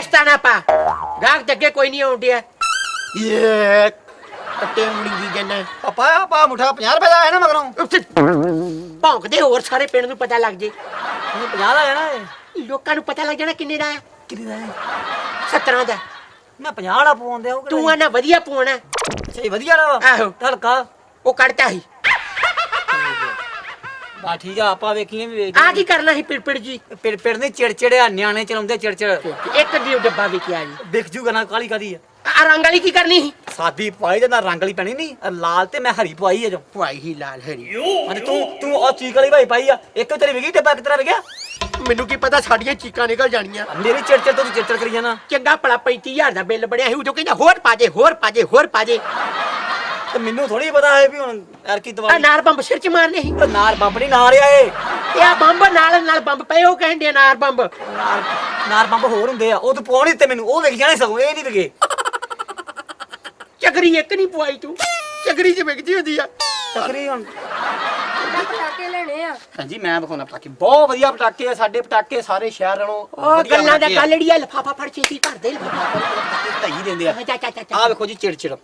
ਪਾ। ਗਾਹਕ ਤੇ ਅੱਗੇ ਕੋਈ ਨਹੀਂ ਆਉਂਦਿਆ ਇਹ ਕੱਟੇ ਉਂਗਲੀ ਦੀ ਜੰਨਾ ਪਾਪਾ ਪਾ ਮੁੱਠਾ 50 ਰੁਪਏ ਦਾ ਹੈ ਨਾ ਮਗਰੋਂ। ਭੌਂਕਦੇ ਹੋਰ ਸਾਰੇ ਪਿੰਡ ਨੂੰ ਪਤਾ ਲੱਗ ਜੇ। ਇਹ 50 ਦਾ ਹੈ ਲੋਕਾਂ ਨੂੰ ਪਤਾ ਲੱਗ ਜਾਣਾ ਕਿੰਨੇ ਦਾ ਹੈ। ਕਿੰਨੇ ਦਾ ਹੈ? 17 ਦਾ। ਮੈਂ 50 ਵਾਲਾ ਪਵਾਉਂਦੇ ਉਹ ਤੂੰ ਆ ਨਾ ਵਧੀਆ ਪਾਉਣਾ ਸਹੀ ਵਧੀਆ ਵਾ। ਆਹੋ। ਹਲਕਾ ਉਹ ਕੱਢਤਾ ਸੀ। ਬਾ ਠੀਕ ਆ ਆਪਾਂ ਵੇਖੀਏ ਵੀ ਵੇਖ ਆ ਕੀ ਕਰਨਾ ਸੀ ਪਿੜਪਿੜ ਜੀ? ਪਿੜ ਪਿੜ ਨੇ ਚਿੜਚਿੜਿਆ ਨਿਆਣੇ ਚਲਾਉਂਦੇ ਚਿੜਚਿੜ ਇੱਕ ਦੀ ਡੱਬਾ ਵਿਕਿਆ ਜੀ। ਦਿਖ ਜੂਗਾ ਨਾ ਕਾਲੀ ਕਾਦੀ ਆ? ਆ ਰੰਗ ਵਾਲੀ ਕੀ ਕਰਨੀ ਸੀ? ਸਾਦੀ ਪਾਈ ਤੇ ਨਾ ਰੰਗ ਵਾਲੀ ਪੈਣੀ ਨਹੀਂ ਲਾਲ ਤੇ ਮੈਂ ਹਰੀ ਪਵਾਈ ਆ ਜੋ। ਭਾਈ ਹੀ ਲਾਲ ਹਰੀ। ਅਰੇ ਤੂੰ ਤੂੰ ਉਹ ਚੀਕ ਵਾਲੀ ਭਾਈ ਪਾਈ ਆ। ਇੱਕ ਤੇਰੀ ਵਿਗੀ ਡੱਬਾ ਕਿਤਰਾ ਵਿਗਿਆ ਮੈਨੂੰ ਕੀ ਪਤਾ ਸਾਡੀਆਂ ਚੀਕਾਂ ਨਿਕਲ ਜਾਣੀਆਂ। ਮੇਰੀ ਚਿੜਚਿੜ ਤੋਂ ਤੂੰ ਚਿੜਚਿੜ ਕਰੀ ਜਾਣਾ। ਚੰਗਾ ਭਲਾ 35000 ਦਾ ਬਿੱਲ ਬਣਿਆ ਸੀ ਉਦੋਂ ਕਹਿੰਦਾ ਹੋਰ ਪਾ ਜੇ ਹੋਰ ਪਾ ਜੇ ਹੋਰ ਪਾ ਜੇ। ਤੇ ਮੈਨੂੰ ਥੋੜੀ ਪਤਾ ਹੈ ਵੀ ਹੁਣ ਯਾਰ ਕੀ ਆ ਦਵਾਈ ਨਾਰ ਬੰਬ ਸਿਰ ਚ ਮਾਰਨੇ ਸੀ। ਉਹ ਨਾਰ ਬੰਬ ਨਹੀਂ ਨਾਰ ਆ ਇਹ। ਇਹ ਆ ਬੰਬ ਨਾਲ ਨਾਲ ਬੰਬ ਪਏ ਉਹ ਕਹਿੰਦੇ ਆ ਨਾਰ ਬੰਬ। ਨਾਰ ਨਾਰ ਬੰਬ ਹੋਰ ਹੁੰਦੇ ਆ। ਉਹ ਤੂੰ ਪਾਉਣੀ ਤੇ ਮੈਨੂੰ। ਉਹ ਵਿਕ ਜਾਣੇ ਸਗੋਂ ਇਹ ਨਹੀਂ ਵਿਗੇ ਚਗਰੀ ਇੱਕ ਨਹੀਂ ਪਵਾਈ ਤੂੰ। ਚਗਰੀ ਚ ਵਿਕਦੀ ਹੁੰਦੀ ਆ। ਤਕਰੀ ਹੁਣ ਹਾਂਜੀ ਮੈਂ ਵਿਖਾਉਣਾ ਪਟਾਕੇ। ਬਹੁਤ ਵਧੀਆ ਪਟਾਕੇ ਆ ਸਾਡੇ ਪਟਾਕੇ ਸਾਰੇ ਸ਼ਹਿਰ ਨਾਲੋਂ ਉਹ ਵਧੀਆ ਗੱਲਾਂ ਦਾ ਪਟਾਕੇ ਆ। ਲਫਾਫਾ ਫੜ ਛੇਤੀ ਘਰ ਦੇ ਲਫਾਫਾ ਪਟਾਕੇ ਦਿੰਦੇ ਆ। ਚਾ ਚਾ ਚਾ ਚਾ ਆਹ ਵੇਖੋ ਜੀ ਚਿੜਚਿੜ।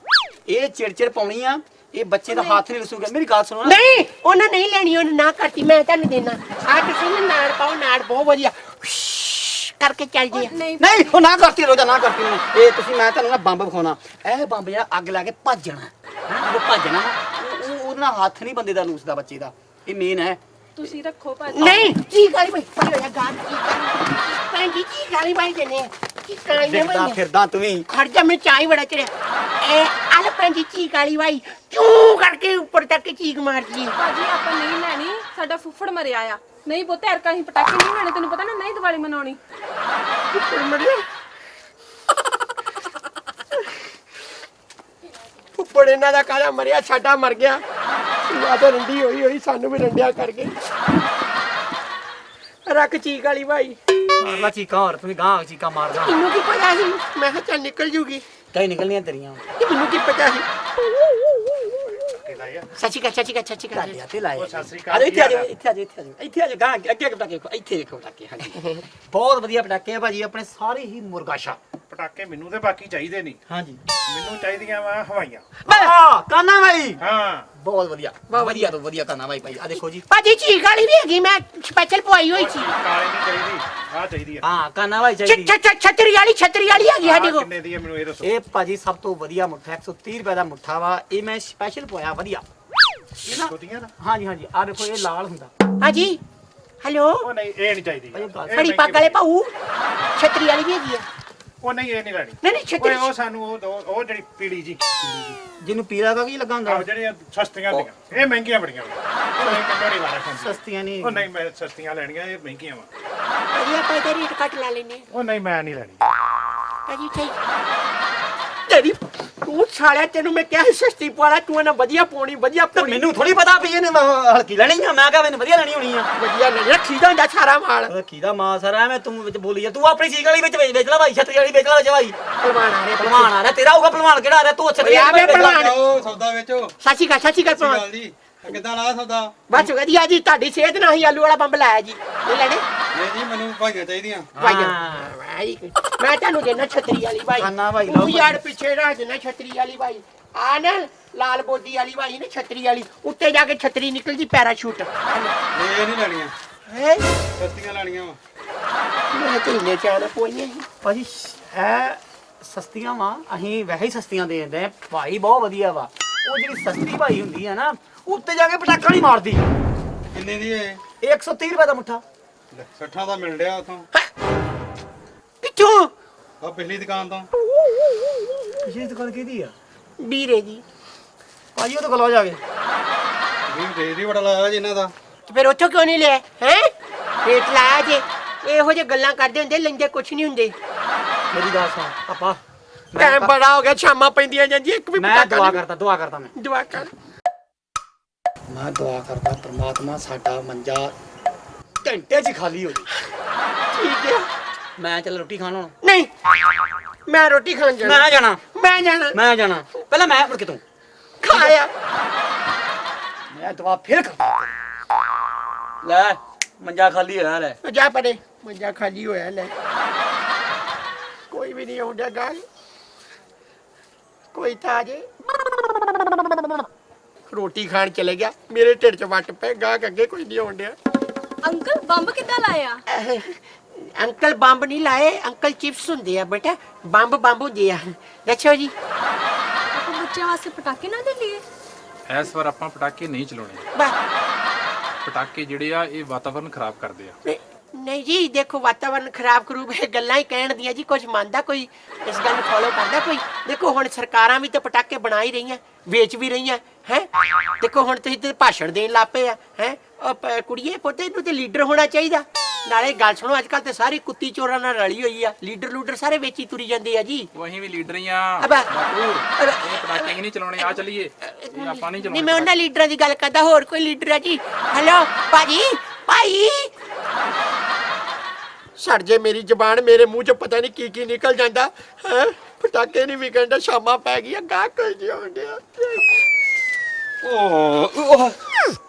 ਇਹ ਚਿੜਚਿੜ ਪਾਉਣੀ ਆ ਇਹ ਬੱਚੇ ਦਾ ਹੱਥ ਨਹੀਂ ਲਸੂਗਾ ਮੇਰੀ ਗੱਲ ਸੁਣੋ ਨਾ। ਨਹੀਂ ਉਹਨਾਂ ਨਹੀਂ ਲੈਣੀ ਉਹਨੇ ਨਾ ਕਰਤੀ ਮੈਂ ਤੁਹਾਨੂੰ ਦੇਣਾ। ਆ ਤੁਸੀਂ ਨਾ ਨਾੜ ਪਾਓ ਨਾੜ ਬਹੁਤ ਵਧੀਆ। ਕਰਕੇ ਚੱਲ ਜੀ। ਨਹੀਂ। ਨਹੀਂ ਉਹ ਨਾ ਕਰਤੀ ਰੋਜਾ ਨਾ ਕਰਤੀ। ਇਹ ਤੁਸੀਂ ਮੈਂ ਤੁਹਾਨੂੰ ਨਾ ਬੰਬ ਵਿਖਾਉਣਾ। ਇਹ ਬੰਬ ਜਿਹੜਾ ਅੱਗ ਲਾ ਕੇ ਭੱਜਣਾ ਉਹ ਭੱਜਣਾ ਨਾ ਉਹ- ਉਹ ਉਹਦੇ ਨਾਲ ਹੱਥ ਨਹੀਂ ਬੰਦੇ ਦਾ ਲੂਸਦਾ ਬੱਚੇ ਦਾ। ਇਹ ਮੇਨ ਹੈ। ਤੁਸੀਂ ਰੱਖੋ ਭਾਜੀ। ਨਹੀਂ। ਕੀ ਗਾਲੀ ਭਾਈ ਭਾਈ ਹੋਇਆ ਕੀ ਗਾਲੀ? ਕੀ ਕੀ ਗਾਲੀ ਭਾਈ ਦੇਨੇ ਕੀ ਗਾਲੀ ਦੇ ਦੇਖਦਾ ਫਿਰਦਾ ਤੂੰ ਵੀ। ਖੜ ਜਾ ਮੈਂ ਚਾਹ ਹੀ ਬੜਾ ਚੜਿਆ। ਐ ਆਲ ਪੰਜੀ ਚੀਕ ਵਾਲੀ ਭਾਈ ਕਿਉਂ ਕਰਕੇ ਉੱਪਰ ਤੱਕ ਚੀਕ ਮਾਰਦੀ ਹੈ? ਭਾਜੀ ਆਪਾਂ ਨਹੀਂ ਲੈਣੀ। ਸਾਡਾ ਫੁੱਫੜ ਮਰਿਆ ਆ। ਨਹੀਂ ਪੁੱਤ ਐਰਕਾ ਅਸੀਂ ਪਟਾਕੇ ਨਹੀਂ ਲੈਣੇ ਤੈਨੂੰ ਪਤਾ ਨਾ ਨਹੀਂ ਦੀਵਾਲੀ ਮਨਾਉਣੀ। ਉੱਪਰ ਮਰਿਆ? ਉੱਪਰ ਇਹਨਾਂ ਦਾ ਕਾਲਾ ਮਰਿਆ? ਸਾਡਾ ਮਰ ਗਿਆ। ਆ ਤਾਂ ਰੰਡੀ ਹੋਈ ਹੋਈ ਸਾਨੂੰ ਵੀ ਰੰਡਿਆ ਕਰ ਗਈ ਰੱਖ ਚੀਕ ਵਾਲੀ ਭਾਈ। ਮਾਰ ਲਾ ਚੀਕਾਂ ਹੋਰ ਤੂੰ ਗਾਂ ਚੀਕਾਂ ਮਾਰਦਾ। ਇਹਨੂੰ ਕੀ ਪਤਾ ਸੀ? ਮੈਂ ਕਿਹਾ ਚੱਲ ਨਿਕਲ ਜੂਗੀ। ਕਈ ਨਿਕਲਣੀਆਂ ਤੇਰੀਆਂ। ਇਹ ਮੈਨੂੰ ਕੀ ਪਤਾ ਸੀ? ਸੱਚੀ ਕਾ ਸੱਚੀ ਕਾ ਸੱਚੀ ਕਾ ਤੁਹਾਡੇ ਹੱਥੇ ਲਾਏ। ਸਤਿ ਸ੍ਰੀ ਆ ਅਕਾਲ ਜਾਓ, ਇੱਥੇ ਆ ਜਾਓ ਇੱਥੇ ਆ ਜਾਓ ਇੱਥੇ ਆ ਜਾਓ। ਇੱਥੇ ਆ ਜਾਓ ਗਾਂ ਅੱਗੇ ਅੱਗੇ ਪਟਾਕੇ ਇੱਥੇ ਦੇਖੋ ਪਟਾਕੇ ਹਾਂਜੀ। ਬਹੁਤ ਵਧੀਆ ਪਟਾਕੇ ਆ ਭਾਜੀ ਆਪਣੇ ਸਾਰੇ ਹੀ ਮੁਰਗਾਸ਼ਾ। ਪਟਾਕੇ ਮੈਨੂੰ ਤੇ ਬਾਕੀ ਚਾਹੀਦੇ ਨਹੀਂ। ਹਾਂਜੀ। ਮੈਨੂੰ ਚਾਹੀਦੀਆਂ ਵਾ ਹਵਾਈਆਂ। ਆ ਕਾਨਾ ਭਾਈ ਹਾਂ। ਬਹੁਤ ਵਧੀਆ। ਵਧੀਆ ਤੋਂ ਵਧੀਆ ਕਾਨਾ ਭਾਈ ਭਾਈ। ਆ ਦੇਖੋ ਜੀ। ਭਾਜੀ ਚੀਕ ਵਾਲੀ ਵੀ ਹੈਗੀ ਮੈਂ ਸਪੈਸ਼ਲ ਪਵਾਈ ਹੋਈ ਸੀ। ਕਾਲੇ ਨਹੀਂ ਚਾਹੀਦੀ ਆਹ ਚਾਹੀਦੀ ਆ। ਹਾਂ ਕਾਨਾ ਭਾਈ ਛ- ਚਾਹੀਦੀ। ਛ- ਛ- ਛਤਰੀ ਵਾਲੀ ਛਤਰੀ ਵਾਲੀ ਹੈਗੀ ਸਾਡੇ ਆਹ ਕੋਲ। ਕਿੰਨੇ ਦੀ ਹੈ ਮੈਨੂੰ ਇਹ ਦੱਸੋ। ਇਹ ਭਾਜੀ ਸਭ ਤੋਂ ਵਧੀਆ ਮੁੱਠਾ 130 ਰੁਪਏ ਦਾ ਮੁੱਠਾ ਵਾ। ਇਹ ਮੈਂ ਸਪੈਸ਼ਲ ਪਵਾਇਆ ਵਧੀਆ। ਇਹ ਨਾ ਛੋਟੀਆਂ ਨਾ। ਹਾਂਜੀ ਹਾਂਜੀ। ਆ ਦੇਖੋ ਇਹ ਲਾਲ ਹੁੰਦਾ। ਹਾਂਜੀ ਹੈਲੋ ਉਹ ਨਹੀਂ ਇਹ ਨਹੀਂ ਚਾਹੀਦੀ। ਇਹ ਬੜੀ ਪੱਗ ਵਾਲੇ ਭਾਊ। ਛਤਰੀ ਵਾਲੀ ਵੀ ਹੈਗੀ ਆ। ਉਹ ਨਹੀਂ ਇਹ ਨਹੀਂ ਲੈਣੀ। ਨਹੀਂ ਨਹੀਂ ਓਏ ਛਤਰੀ ਉਹ ਸਾਨੂੰ ਉਹ ਦੋ- ਉਹ ਜਿਹੜੀ ਪੀੜੀ ਜੀ। ਜਿਹਨੂੰ ਪੀਲਾ ਦਾ ਕੀ ਲੱਗਾ ਹੁੰਦਾ। ਆਹ ਜਿਹੜੀਆਂ ਸਸਤੀਆਂ ਹੁੰਦੀਆਂ ਇਹ ਮਹਿੰਗੀਆਂ ਬੜੀਆਂ ਵਾ। ਉਹ ਖਾਂਦੀ। ਸਸਤੀਆਂ ਨਹੀਂ। ਉਹ ਨਹੀਂ ਮੈਂ ਸਸਤੀਆਂ ਲੈਣੀਆਂ ਇਹ ਮਹਿੰਗੀਆਂ ਵਾ। ਭਾਜੀ ਆਪਾਂ ਇਹਦੇ ਰੇਟ ਕੱਟ ਲਾ ਲੈਨੇ ਉਹ ਨਹੀਂ ਮੈਂ ਨਹੀਂ ਲੈਣੀ। ਭਾਜੀ ਠੀਕ ਤੇਰੀ ਤੂੰ ਸਾਲਿਆ ਤੈਨੂੰ ਮੈਂ ਕਿਹਾ ਸੀ ਸਸਤੀ ਪਵਾਲਾ ਤੂੰ ਨਾ ਵਧੀਆ ਪਾਉਣੀ ਵਧੀਆ ਤੇ ਪਾਉਣੀ। ਮੈਨੂੰ ਥੋੜੀ ਪਤਾ ਵੀ ਇਹਨੇ ਮ- ਹਲਕੀ ਲੈਣੀ ਆ ਮੈਂ ਕਹਾਂ ਮੈਨੂੰ ਵਧੀਆ ਲੈਣੀ ਹੋਣੀ ਆ। ਵਧੀਆ ਲੈ ਰੱਖੀ ਦਾ ਹੁੰਦਾ ਸਾਰਾ ਮਾਲ। ਰੱਖੀ ਦਾ ਮਾਂ ਸਰ ਐਵੇਂ ਤੂੰ ਵਿੱਚ ਬੋਲੀ ਜਾ। ਤੂੰ ਆਪਣੀ ਚੀਕ ਵਾਲੀ ਵਿੱਚ ਵੇਚ ਵੇਚ ਲੈ ਭਾਈ ਛਤਰੀ ਵਾਲੀ ਵੇਚ ਲੈ ਵਿੱਚ ਭਾਈ ਪਹਿਲਵਾਨ ਆ ਰਹੇ ਭਲਵਾਨ ਆ ਰਿਹਾ ਤੇਰਾ ਹੋਊਗਾ ਭਲਵਾਨ ਕਿਹੜਾ ਆ ਰਿਹਾ? ਤੂੰ ਛਤਰੀ ਓਏ ਆ ਵਾਲੀ ਵੇ। ਭਲਵਾਨ। ਸੌਦਾ ਵੇਚੋ। ਸਾਚੀ ਕਾ ਸਾਚੀ ਅਕਾਲ ਜੀ। ਆਹ ਕਿੱਦਾਂ ਲਾ ਸੌਦਾ? ਬਸ ਵਧੀਆ ਜੀ ਤੁਹਾਡੀ ਸਿਹਤ ਨਾਲ ਹੀ ਆਲੂ ਵਾਲਾ ਬੰਬ ਲਾਇਆ ਜੀ। ਇਹ ਲੈਣੇ? ਨਹੀਂ ਜੀ ਮੈਨੂੰ ਭਾਈਆਂ ਚਾਹੀਦੀਆਂ। ਭਾਈ ਹਾਂ। ਭਾਈ ਮੈਂ ਤੁਹਾਨੂੰ ਦੇਣਾ ਛਤਰੀ ਵਾਲੀ ਭਾਈ। ਖਾਨਾ ਭਾਈ, ਲਓ ਤੂੰ ਭਾਈ। ਯਾਰ ਪਿੱਛੇ ਰਹਿ ਦੇਣਾ ਛਤਰੀ ਵਾਲੀ ਭਾਈ। ਆ ਨਾ ਲਾਲ ਬੋਦੀ ਵਾਲੀ ਭਾਈ ਨਾ ਛਤਰੀ ਵਾਲੀ। ਉੱਤੇ ਜਾ ਕੇ ਛਤਰੀ ਨਿਕਲ ਜੀ ਪੈਰਾਸ਼ੂਟ। ਇਹ ਨਹੀਂ ਲੈਣੀਆਂ। ਹੈ? ਸਸਤੀਆਂ ਲੈਣੀਆਂ ਵਾ। ਮੈਂ ਤੇ ਇੰਨੇ ਚਾਹ ਨਾ ਪੋਈਆਂ ਸੀ ਭਾਜੀ ਇਹ ਸਸਤੀਆਂ ਵਾ ਅਸੀਂ ਵੈਸੇ ਹੀ ਸਸਤੀਆਂ ਦੇ ਦਿੰਦੇ ਆ ਭਾਈ ਬਹੁਤ ਵਧੀਆ ਵਾ। ਉਹ ਜਿਹੜੀ ਸਸਤੀ ਭਾਈ ਹੁੰਦੀ ਆ ਨਾ ਉੱਤੇ ਜਾ ਕੇ ਪਟਾਕਾ ਨਹੀਂ ਮਾਰਦੀ। ਕਿੰਨੇ ਦੀ ਇਹ 130 ਰੁਪਏ ਦਾ ਮੁੱਠਾ। ਲੈ, ਸੱਠਾਂ ਦਾ ਮਿਲ ਰਿਹਾ ਉਥੋਂ। ਕਿੱਥੋਂ? ਆ ਪਿਛਲੀ ਦੁਕਾਨ ਤੋਂ। ਪਿਛਲੀ ਦੁਕਾਨ ਕਿਹਦੀ ਆ? ਵੀਰੇ ਜੀ ਭਾਜੀ ਉਹ ਤੋਂ ਕੋਲ ਜਾ ਕੇ। ਵੀ ਰੇਟ ਹੀ ਬੜਾ ਲਾਇਆ ਜੀ ਇਹਨਾਂ ਦਾ। ਤੇ ਫਿਰ ਉੱਥੋਂ ਕਿਉਂ ਨਹੀਂ ਲਿਆ? ਹੈ? ਰੇਟ ਲਾਇਆ ਜੇ। ਇਹੋ ਜਿਹੇ ਗੱਲਾਂ ਕਰਦੇ ਹੁੰਦੇ ਲੈਂਦੇ ਕੁਛ ਨਹੀਂ ਹੁੰਦੇ। ਮੇਰੀ ਗੱਲ ਸੁਣ ਪਾਪਾ ਟਾਈਮ ਬੜਾ ਹੋ ਗਿਆ ਸ਼ਾਮਾਂ ਪੈਂਦੀਆਂ ਜਾਂਦੀਆਂ ਇੱਕ ਵੀ ਮੈਂ ਪਟਾਕਾ ਦੁਆ ਨਹੀਂ- ਕਰਦਾ ਦੁਆ ਕਰਦਾ ਮੈਂ। ਦੁਆ ਕਰ। ਮੈਂ ਦੁਆ ਕਰਦਾ ਪ੍ਰਮਾਤਮਾ ਸਾਡਾ ਮੰਜਾ ਘੰਟੇ 'ਚ ਖਾਲੀ ਹੋ ਜੇ ਠੀਕ ਹੈ। ਮੈਂ ਚੱਲ ਰੋਟੀ ਖਾਣ ਹੁਣ ਨਹੀਂ ਮੈਂ ਰੋਟੀ ਖਾਣ ਜਾਣਾ। ਮੈਂ ਜਾਣਾ। ਮੈਂ ਜਾਣਾ। ਮੈਂ ਜਾਣਾ। ਪਹਿਲਾਂ ਮੈਂ ਮੁੜ ਕੇ ਤੂੰ। ਖਾਇਆ। ਮੈਂ ਦੁਆ ਫਿਰ ਕਰ ਲੈ ਮੰਜਾ ਖਾਲੀ ਹੋਇਆ ਲੈ। ਜਾ ਪਰੇ ਮੰਜਾ ਖਾਲੀ ਹੋਇਆ ਲੈ। ਕੋਈ ਵੀ ਨਹੀਂ ਆਉਂਦਾ ਗਾਲ। ਕੋਈ ਤਾਂ ਆ ਜੇ। ਰੋਟੀ ਖਾਣ ਚਲੇ ਗਿਆ। ਮੇਰੇ ਢਿੱਡ 'ਚ ਵੱਟ ਪੈ ਗਾਹਕ ਅੱਗੇ ਕੋਈ ਨਹੀਂ ਆਉਂਦਿਆ ਅੰਕਲ ਬੰਬ ਕਿੱਦਾਂ ਲਾਇਆ? ਅੰਕਲ ਬੰਬ ਨਹੀਂ ਲਾਏ ਅੰਕਲ ਚਿਪਸ ਹੁੰਦੇ ਆ ਬੇਟਾ। ਬੰਬ ਬੰਬ ਹੁੰਦੇ ਆ। ਦੱਸੋ ਜੀ। ਆਪਾਂ ਬੱਚਿਆਂ ਵਾਸਤੇ ਪਟਾਕੇ ਨਾ ਦੇ ਲਈਏ। ਇਸ ਵਾਰ ਆਪਾਂ ਪਟਾਕੇ ਨਹੀਂ ਚਲਾਉਣੇ। ਪਟਾਕੇ ਜਿਹੜੇ ਆ ਇਹ ਵਾਤਾਵਰਨ ਖਰਾਬ ਕਰਦੇ ਆ। ਨਹੀਂ- ਨਹੀਂ ਜੀ ਦੇਖੋ ਵਾਤਾਵਰਨ ਖਰਾਬ ਕਰੂਬ ਇਹ ਗੱਲਾਂ ਹੀ ਕਹਿਣ ਦੀਆਂ ਜੀ ਕੁਝ ਮੰਨਦਾ ਕੋਈ ਇਸ ਗੱਲ ਨੂੰ ਫੋਲੋ ਕਰਦਾ ਕੋਈ। ਦੇਖੋ ਹੁਣ ਸਰਕਾਰਾਂ ਵੀ ਤਾਂ ਪਟਾਕੇ ਬਣਾ ਹੀ ਰਹੀਆਂ ਵੇਚ ਵੀ ਰਹੀਆਂ। ਹੈ? ਦੇਖੋ ਹੁਣ ਤੁਸੀਂ ਤੇ ਭਾਸ਼ਣ ਦੇਣ ਲੱਪੇ ਆ ਹੈ? ਕੁੜੀਏ ਪੁੱਤੇ ਨੂੰ ਤੇ ਲੀਡਰ ਹੋਣਾ ਚਾਹੀਦਾ। ਨਾਲੇ ਗੱਲ ਸੁਣੋ ਅੱਜ ਕੱਲ ਤੇ ਸਾਰੀ ਕੁੱਤੀ ਚੋਰਾਂ ਨਾਲ ਰਲੀ ਹੋਈ ਆ। ਲੀਡਰ ਲੂਡਰ ਸਾਰੇ ਵੇਚੀ ਤੁਰੀ ਜਾਂਦੇ ਆ ਜੀ। ਉਹ ਅਸੀਂ ਵੀ ਲੀਡਰ ਹੀ ਆ। ਅਬਾ ਇਹ ਪਟਾਕੇ ਹੀ ਨਹੀਂ ਚਲਾਉਣੇ ਆ ਚਲੀਏ। ਇਹ ਆਪਾਂ ਨਹੀਂ ਨਹੀਂ ਮੈਂ ਚਲਾਉਣੇ ਉਹਨਾਂ ਲੀਡਰਾਂ ਦੀ ਗੱਲ ਕਰਦਾ ਹੋਰ ਕੋਈ ਲੀਡਰ ਆ ਜੀ? ਹੈਲੋ ਭਾਜੀ ਭਾਈ! ਸੜ ਜੇ ਮੇਰੀ ਜ਼ਬਾਨ ਮੇਰੇ ਮੂੰਹ 'ਚ ਪਤਾ ਨਹੀਂ ਕੀ ਕੀ ਨਿਕਲ ਜਾਂਦਾ ਹੈ? ਪਟਾਕੇ ਨਹੀਂ ਵਿਕਣ ਦਾ ਸ਼ਾਮਾਂ ਪੈ ਗਈਆਂ ਗਾਹ ਕੋਈ ਨਹੀਂ ਆਉਂਦਿਆ ਓ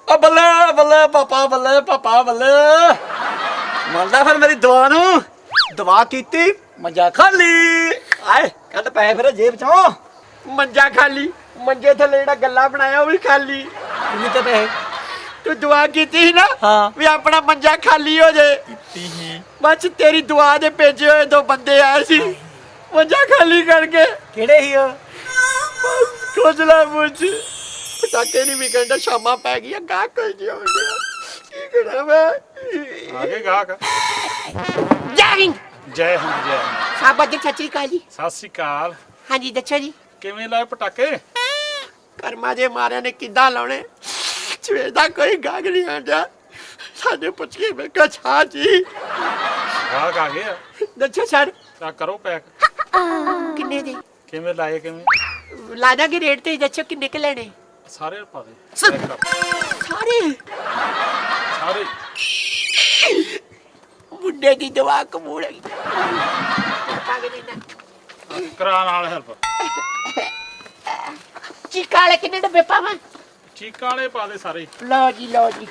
ਓ ਬੱਲੇ ਬੱਲੇ ਪਾਪਾ ਬੱਲੇ ਪਾਪਾ ਬੱਲੇ ਮੰਨਦਾ ਫਿਰ ਮੇਰੀ ਦੁਆ ਨੂੰ ਦੁਆ ਕੀਤੀ ਮਜਾ ਖਾਲੀ ਆਏ ਕੱਢ ਪੈ ਫਿਰ ਜੇਬ ਚੋਂ ਮੰਜਾ ਖਾਲੀ ਮੰਜੇ ਥੱਲੇ ਜਿਹੜਾ ਗੱਲਾ ਬਣਾਇਆ ਉਹ ਵੀ ਖਾਲੀ ਕਿੰਨੇ ਤੇ ਪੈ ਤੂੰ ਦੁਆ ਕੀਤੀ ਸੀ ਨਾ ਹਾਂ। ਵੀ ਆਪਣਾ ਮੰਜਾ ਖਾਲੀ ਹੋ ਜਾਏ ਬਸ ਤੇਰੀ ਦੁਆ ਦੇ ਭੇਜੇ ਹੋਏ ਦੋ ਬੰਦੇ ਆਏ ਸੀ ਮੰਜਾ ਖਾਲੀ ਕਰਕੇ ਕਿਹੜੇ ਹੀ ਉਹ ਕੁਝ ਨਾ ਪੁੱਛ ਪਟਾਕੇ ਨਹੀਂ ਵਿਕਣ ਦਾ ਸ਼ਾਮਾਂ ਪੈ ਗਈਆਂ ਗਾਹ ਕੋਈ ਨਹੀਂ ਆਉਂਦਾ ਕੀ ਕਰਾਂ ਮੈਂ? ਆਗੇ ਗਾਹਕ। ਜੈ ਹਿੰਦ। ਜੈ ਹਿੰਦ ਜੈ ਹਿੰਦ। ਸਾਬਾ ਜੀ ਸਤਿ ਸ੍ਰੀ ਅਕਾਲ ਜੀ। ਸਤਿ ਸ੍ਰੀ ਅਕਾਲ। ਹਾਂਜੀ ਦੱਸੋ ਜੀ। ਕਿਵੇਂ ਲਾਏ ਪਟਾਕੇ? ਕਰਮਾ ਦੇ ਮਾਰਿਆਂ ਨੇ ਕਿੱਦਾਂ ਲਾਉਣੇ? ਸਵੇਰ ਦਾ ਕੋਈ ਗਾਗ ਨਹੀਂ ਆਉਂਦਾ ਸਾਡੇ ਪੁੱਛ ਕੇ ਮੈਂ ਕਿਹਾ ਛਾ ਜੀ। ਗਾਹਕ ਆ ਗਏ ਆ। ਦੱਸੋ ਸਰ। ਤਾਂ ਕਰੋ ਪੈਕ। ਕਿੰਨੇ ਦੇ? ਕਿਵੇਂ ਲਾਏ ਕਿਵੇਂ? ਲਾ ਦਾਂਗੇ ਰੇਟ ਤੇ ਦੱਸੋ ਕਿੰਨੇ ਕੁ ਲੈਣੇ? ਸਾਰੇ ਪਾ ਦੇ। ਸਰ-। ਸਾਰੇ। ਮੁੰਡੇ ਦੀ ਦਵਾ ਦੇਣਾ ਕਰਾ ਨਾਲ ਹੈਲਪ ਚੀਕਾ ਵਾਲੇ ਕਿੰਨੇ ਡੱਬੇ ਪਾਵਾਂ? ਚੀਕਾਂ ਵਾਲੇ ਪਾ ਦੇ ਸਾਰੇ। ਲਓ ਜੀ ਲਓ ਜੀ।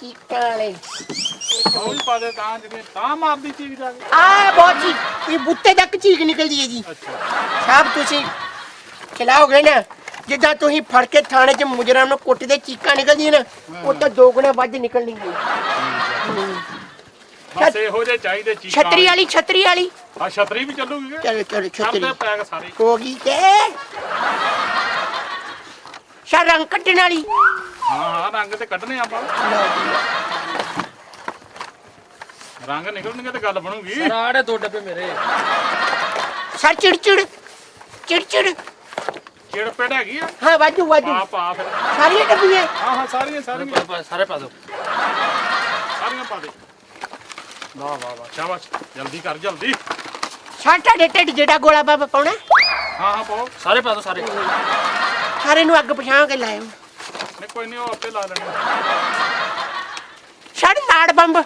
ਚੀਕਾ ਵਾਲੇ। ਉਹ ਪਾ ਦੇ ਤਾਂ ਜਿਵੇਂ ਤਾਂ ਮਾਰਦੀ ਚੀਕ ਜਾ ਕੇ। ਆ ਬਹੁਤ ਜੀ। ਇਹ ਬੁੱਤੇ ਤੱਕ ਚੀਕ ਨਿਕਲਦੀ ਹੈ ਜੀ। ਅੱਛਾ। ਸਾਹਿਬ ਤੁਸੀਂ ਖਿਲਾਓਗੇ ਨਾ ਜਿੱਦਾਂ ਤੁਸੀਂ ਫੜ ਕੇ ਥਾਣੇ 'ਚ ਮੁਜਰਮ ਨੂੰ ਕੁੱਟਦੇ ਚੀਕਾਂ ਨਿਕਲਦੀਆਂ ਨਾ ਉਹ ਤਾਂ ਦੋ ਗੁਣਾ ਵੱਧ ਨਿਕਲਣਗੀਆਂ। ਬਸ ਇਹੋ ਜਿਹੇ ਚਾਹੀਦੇ ਚੀਕਾਂ ਛਤਰੀ ਵਾਲੀ। ਛਤਰੀ ਵਾਲੀ। ਆ ਛਤਰੀ ਵੀ ਚੱਲੂਗੀ ਕਿ? ਚਲੋ ਚਲੋ ਛਤਰੀ। ਕਰਦੇ ਪੈਕ ਸਾਰੇ ਹੋ ਗਈ ਤੇ ਸ਼ਾ ਰੰਗ ਕੱਟਣ ਵਾਲੀ। ਹਾਂ ਹਾਂ ਰੰਗ ਤੇ ਕੱਢਨੇ ਆਪਾਂ। ਰੰਗ ਨਿਕਲਣਗੇ ਤੇ ਗੱਲ ਬਣੂਗੀ। ਰਾੜੇ ਦੋ ਡੱਬੇ ਮੇਰੇ। ਸਰ ਚਿੜਚਿੜ ਚਿੜਚਿੜ। ਚਿੜ ਪੇੜ ਹੈਗੀ ਆ? ਹਾਂ ਵਾਜੂ ਵਾਜੂ। ਪਾ ਪਾ ਫਿਰ ਸਾਰੀਆਂ ਡੱਬੀਆਂ ਹਾਂ ਹਾਂ ਸਾਰੀਆਂ ਸਾਰੀਆਂ। ਪਾ- ਸਾਰੇ ਪਾ ਦਿਓ ਸਾਰੀਆਂ ਪਾ ਦੇ। ਵਾਹ ਵਾਹ ਵਾਹ ਸ਼ਾਬਾਸ਼। ਜਲਦੀ ਕਰ ਜਲਦੀ। ਸਾਟਾ ਦੇ ਢਿੱਡ ਜਿਹੜਾ ਗੋਲਾ ਬਾਬਾ ਪਾਉਣਾ। ਹਾਂ ਹਾਂ ਪਾਓ। ਸਾਰੇ ਪਾ ਦਿਓ ਸਾਰੇ। ਸਾਰੇ ਨੂੰ ਅੱਗ ਪਛਾਣ ਕੇ ਲਾਇਓ। ਨਹੀਂ ਕੋਈ ਨਹੀਂ ਉਹ ਆਪੇ ਲਾ ਲੈਣੇ ਛੜ ਨਾੜ ਬੰਬ।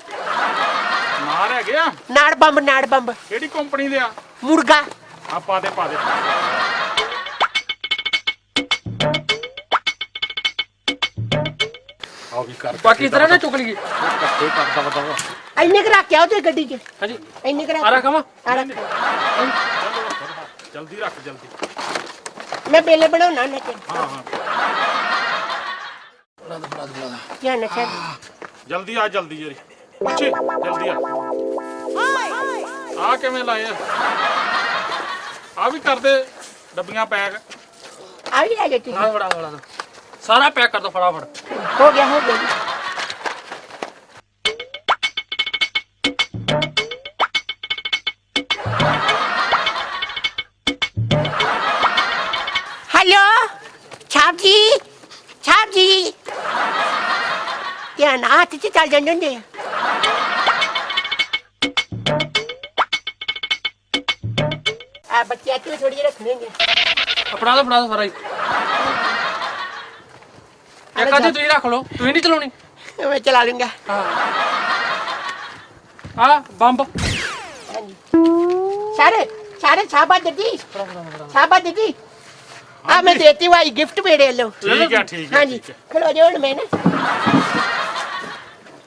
ਨਾਰ ਹੈਗੇ ਆ? ਨਾੜ ਬੰਬ ਨਾੜ ਬੰਬ। ਕਿਹੜੀ ਕੰਪਨੀ ਦੇ ਆ? ਮੁਰਗਾ। ਆ ਪਾ ਦੇ ਪਾ ਦੇ। ਆ ਵੀ ਕਰ ਬਾਕੀ ਤਰ੍ਹਾਂ ਨਾ ਚੁੱਕ ਲਈਏ ਇਕੱਠੇ ਕਰ ਦਵਾ ਦਵਾ ਇੰਨੇ ਕੁ ਰੱਖ ਕੇ ਆਓ ਤੇ ਗੱਡੀ 'ਚ। ਹਾਂਜੀ। ਇੰਨੇ ਕੁ ਰੱਖ ਆ ਰਖਾਵਾਂ ਆ ਰੱਖ। ਜਲਦੀ ਰੱਖ ਜਲਦੀ। ਮੈਂ ਬੇਲੇ ਬਣਾਉਣਾ ਨਾ ਤੇ ਹਾਂ ਹਾਂ। ਧਿਆਨ ਨਾਲ ਛੱਡ ਜਲਦੀ ਆ ਜਲਦੀ ਜਰੀ। ਪਿੱਛੇ ਜਲਦੀ ਆ। ਆ ਕਿਵੇਂ ਲਾਏ ਆ? ਆ ਵੀ ਕਰਦੇ ਡੱਬੀਆਂ ਪੈਕ। ਆ ਵੀ ਲੈ ਲੈ ਤੁਸੀਂ। ਫੜਾ ਫੜਾ ਦਿਓ। ਸਾਰਾ ਪੈਕ ਕਰ ਦੋ ਫਟਾਫਟ। ਹੋ ਗਿਆ ਹੋ ਗਿਆ। ਹੈਲੋ ਛਾਪ ਜੀ ਛਾਪ ਜੀ ਧਿਆਨ ਨਾਲ ਹੱਥ 'ਚ ਚੱਲ ਜਾਂਦੇ ਹੁੰਦੇ ਆ। ਆ ਬੱਚਿਆਂ ਤੇ ਥੋੜੀ ਜਿਹੀ ਰੱਖਣਗੇ ਆ। ਫੜਾ ਦਿਓ ਫੜਾ ਦਿਓ ਸਾਰਾ ਹੀ। ਇੱਕ ਆਦੀ ਤੁਸੀਂ ਰੱਖ ਲਓ? ਤੁਸੀਂ ਨਹੀਂ ਚਲਾਉਣੀ? ਮੈਂ ਚਲਾ ਲੂੰਗਾ। ਹਾਂ। ਆ ਬੰਬ। ਸਾਰੇ ਸਾਰੇ ਸਾਬਾ ਦਿੱਤੀ ਸਾਬਾ ਦਿੱਤੀ ਆ ਮੈਂ ਦੇਤੀ ਵਾਈ ਗਿਫਟ ਮੇਰੇ ਲੋ ਠੀਕ ਹੈ ਠੀਕ ਹੈ ਹਾਂਜੀ। ਖਲੋ ਜਾਓ ਹੁਣ ਮੈਂ ਨਾ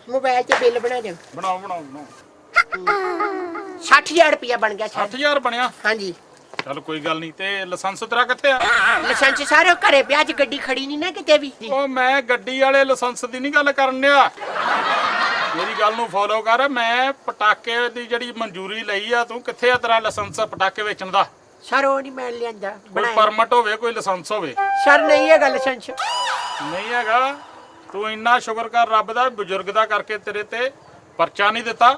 ਮੋਬਾਈਲ ਤੇ ਬਿੱਲ ਬਣਾ ਦਿਓ। ਬਣਾਓ ਬਣਾਓ ਬਣਾਓ। 60000 ਰੁਪਇਆ ਬਣ ਗਿਆ ਸਰ। 8000 ਬਣਿਆ? ਹਾਂਜੀ। ਚੱਲ ਕੋਈ ਗੱਲ ਨਹੀਂ ਤੇ ਲਾਇਸੈਂਸ ਤੇਰਾ ਕਿੱਥੇ ਆ? ਲਾਇਸੈਂਸ ਸਾਰੇ ਘਰੇ ਪਿਆ ਅੱਜ ਗੱਡੀ ਖੜੀ ਨਹੀਂ ਨਾ ਕਿਤੇ ਵੀ। ਉਹ ਮੈਂ ਗੱਡੀ ਵਾਲੇ ਲਾਇਸੈਂਸ ਦੀ ਨਹੀਂ ਗੱਲ ਕਰਨ ਡਿਆ। ਮੇਰੀ ਗੱਲ ਨੂੰ ਫੋਲੋ ਕਰ ਮੈਂ ਪਟਾਕੇ ਦੀ ਜਿਹੜੀ ਮਨਜ਼ੂਰੀ ਲਈ ਆ ਤੂੰ ਕਿੱਥੇ ਆ ਤੇਰਾ ਲਾਇਸੈਂਸ ਪਟਾਕੇ ਵੇਚਣ ਦਾ? ਸਰ ਉਹ ਨਹੀਂ ਮੈਂ ਲਿਆਂਦਾ ਕੋਈ ਬਣਾਇਆ। ਪਰਮਿਟ ਹੋਵੇ ਕੋਈ ਲਾਇਸੈਂਸ ਹੋਵੇ। ਸਰ ਨਹੀਂ ਹੈਗਾ ਲਾਇਸੈਂਸ। ਨਹੀਂ ਹੈਗਾ? ਤੂੰ ਇੰਨਾ ਸ਼ੁਕਰ ਕਰ ਰੱਬ ਦਾ ਬਜ਼ੁਰਗ ਦਾ ਕਰਕੇ ਤੇਰੇ ਤੇ ਪਰਚਾ ਨਹੀਂ ਦਿੱਤਾ।